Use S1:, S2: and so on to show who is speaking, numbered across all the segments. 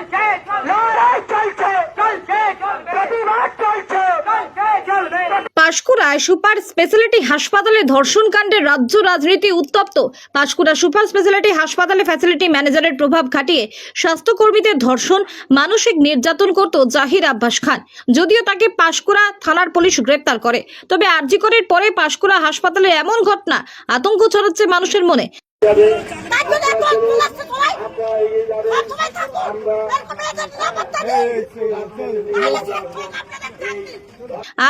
S1: চলছে লড়াই চলছে। চলছে প্রতিবাদ চলছে। চলছে
S2: পাঁশকুড়ায় সুপার স্পেশালিটি হাসপাতালে ধর্ষণ কাণ্ডে রাজ্য রাজনীতি উত্তপ্ত। পাঁশকুড়া সুপার স্পেশালিটি হাসপাতালে ফ্যাসিলিটি ম্যানেজারের প্রভাব খাটিয়ে স্বাস্থ্যকর্মীদের ধর্ষণ মানসিক নির্যাতন করত জাহির আব্বাস খান। যদিও তাকে পাঁশকুড়া থানার পুলিশ গ্রেপ্তার করে তবে আরজিকরের পরে পাঁশকুড়া হাসপাতালে এমন ঘটনা আতঙ্ক ছড়াচ্ছে মানুষের মনে।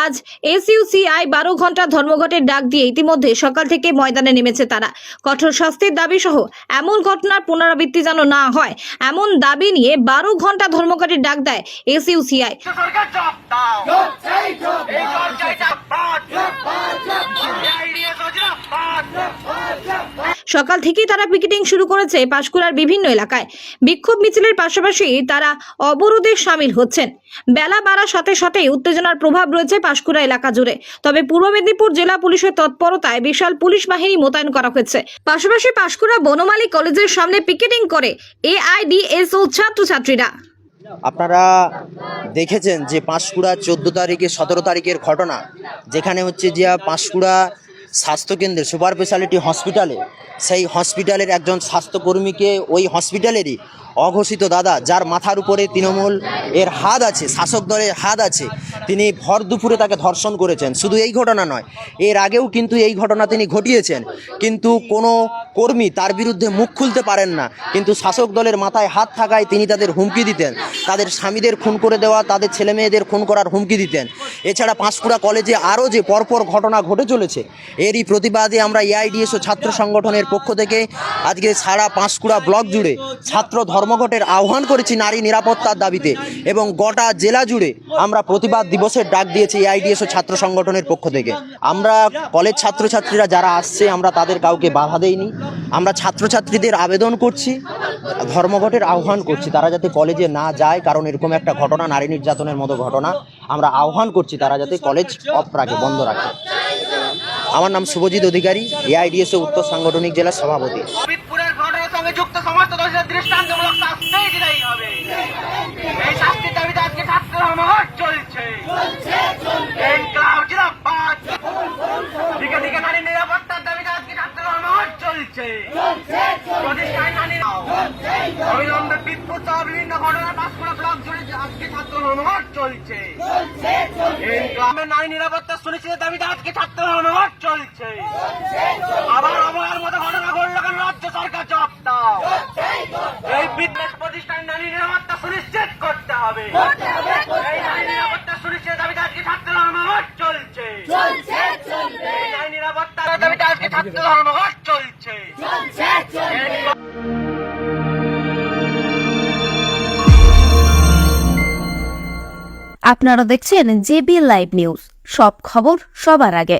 S2: আজ এসইউসিআই বারো ঘণ্টা ধর্মঘটের ডাক দিয়ে ইতিমধ্যে সকাল থেকে ময়দানে নেমেছে তারা। কঠোর শাস্তির দাবি সহ এমন ঘটনার পুনরাবৃত্তি যেন না হয়, এমন দাবি নিয়ে বারো ঘণ্টা ধর্মঘটের ডাক দেয় এসইউসিআই।
S1: সরকার
S2: সকাল থেকেই তারা পিকেটিং শুরু করেছে পাঁশকুড়ার বিভিন্ন এলাকায়। বিক্ষোভ মিছিলের পাশাপাশি তারা অবরোধে সামিল হচ্ছেন। বেলা বাড়ার সাথে সাথে উত্তেজনার প্রভাব রয়েছে পাঁশকুড়া এলাকা জুড়ে। তবে পূর্ব মেদিনীপুর জেলা পুলিশের তৎপরতায় বিশাল পুলিশ বাহিনী মোতায়েন করা হয়েছে। পাশাপাশি পাঁশকুড়া বনমালী কলেজের সামনে পিকেটিং করে এআইডিএসও ছাত্রছাত্রীরা।
S3: আপনারা দেখেছেন যে পাঁশকুড়া চোদ্দ তারিখে, সতেরো তারিখের ঘটনা, যেখানে হচ্ছে যে পাঁশকুড়া স্বাস্থ্যকেন্দ্রে সুপার স্পেশালিটি হসপিটালে সেই হসপিটালের একজন স্বাস্থ্যকর্মীকে ওই হসপিটালেরই অঘোষিত দাদা, যার মাথার উপরে তৃণমূল এর হাত আছে, শাসক দলের হাত আছে, তিনি ভর দুপুরে তাকে ধর্ষণ করেছেন। শুধু এই ঘটনা নয়, এর আগেও কিন্তু এই ঘটনা তিনি ঘটিয়েছেন। কিন্তু কোনো কর্মী তার বিরুদ্ধে মুখ খুলতে পারেন না। কিন্তু শাসক দলের মাথায় হাত থাকায় তিনি তাদের হুমকি দিতেন। তাদের স্বামীদের খুন করে দেওয়া, তাদের ছেলে মেয়েদের খুন করার হুমকি দিতেন। এছাড়া পাঁশকুড়া কলেজে আরও যে পরপর ঘটনা ঘটে চলেছে, এরই প্রতিবাদে আমরা এআইডিএসও ছাত্র সংগঠনের পক্ষ থেকে আজকে সারা পাঁশকুড়া ব্লক জুড়ে ছাত্র ধর্মঘটের আহ্বান করেছি নারী নিরাপত্তার দাবিতে এবং গোটা জেলা জুড়ে আমরা প্রতিবাদ দিবসের ডাক দিয়েছি এআইডিএসও ছাত্র সংগঠনের পক্ষ থেকে। আমরা কলেজ ছাত্রছাত্রীরা যারা আসছে, আমরা তাদের কাউকে বাধা দেইনি। আমরা ছাত্রছাত্রীদের আবেদন করছি, ধর্মঘটের আহ্বান করছি, তারা যাতে কলেজে না যায়, কারণ এরকম একটা ঘটনা, নারী নির্যাতনের মতো ঘটনা। আমরা আহ্বান করছি তারা যাতে কলেজ অফ রাখে বন্ধ রাখে। আমার নাম শুভজিৎ অধিকারী এআইডিএসও উত্তর সাংগঠনিক জেলার সভাপতি।
S1: বিদ্যুৎ সহ বিভিন্ন ঘটনা পাঁচকুড়া ব্লক জুড়ে আজকে ছাত্র ধর্মঘট চলছে। নিরাপত্তা দাবিতে আজকে ছাত্র ধর্মঘট চলছে। আবার অবহেলার মতো ঘটনা ঘটলো কেন? রাজ্য সরকার দাও। এই বিদ্বেষ প্রতিষ্ঠান নারী নিরাপত্তা সুনিশ্চিত করতে হবে। এই নারী নিরাপত্তা সুনিশ্চিত দাবিতে আজকে ছাত্র ধর্মঘট চলছে। এই নারী নিরাপত্তার দাবিতে আজকে ছাত্র ধর্মঘট
S4: আপনারা দেখছেন জেবি লাইভ নিউজ। সব খবর সবার আগে।